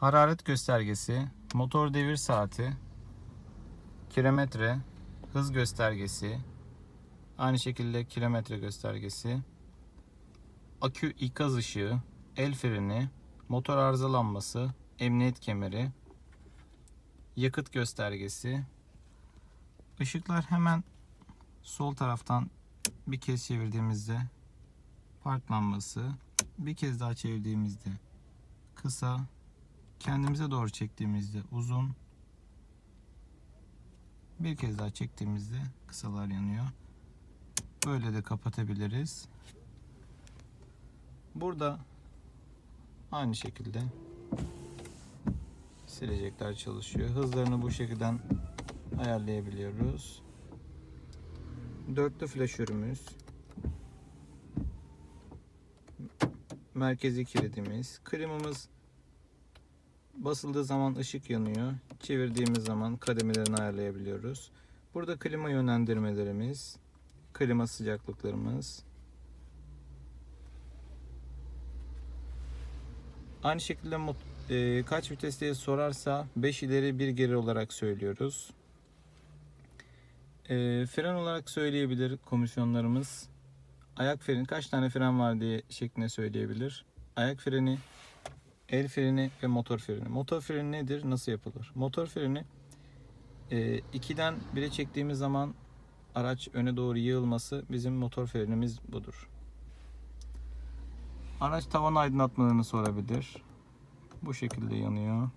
hararet göstergesi, motor devir saati, kilometre, hız göstergesi, aynı şekilde kilometre göstergesi, akü ikaz ışığı, el freni, motor arızalanması, emniyet kemeri, yakıt göstergesi. Işıklar hemen sol taraftan bir kez çevirdiğimizde park lambası, bir kez daha çevirdiğimizde kısa, kendimize doğru çektiğimizde uzun, bir kez daha çektiğimizde kısalar yanıyor. Böyle de kapatabiliriz. Burada aynı şekilde silecekler çalışıyor. Hızlarını bu şekilde ayarlayabiliyoruz. Dörtlü flaşörümüz. Merkezi kilidimiz. Klimamız basıldığı zaman ışık yanıyor. Çevirdiğimiz zaman kademelerini ayarlayabiliyoruz. Burada klima yönlendirmelerimiz, klima sıcaklıklarımız. Aynı şekilde e, kaç vites diye sorarsa 5 ileri 1 geri olarak söylüyoruz. E, fren olarak söyleyebilir komisyonlarımız. Ayak freni kaç tane fren var diye şeklinde söyleyebilir. Ayak freni, el freni ve motor freni. Motor freni nedir? Nasıl yapılır? Motor freni 2'den 1'e çektiğimiz zaman araç öne doğru yığılması bizim motor frenimiz budur. Araç tavan aydınlatmalarını sorabilir. Bu şekilde yanıyor.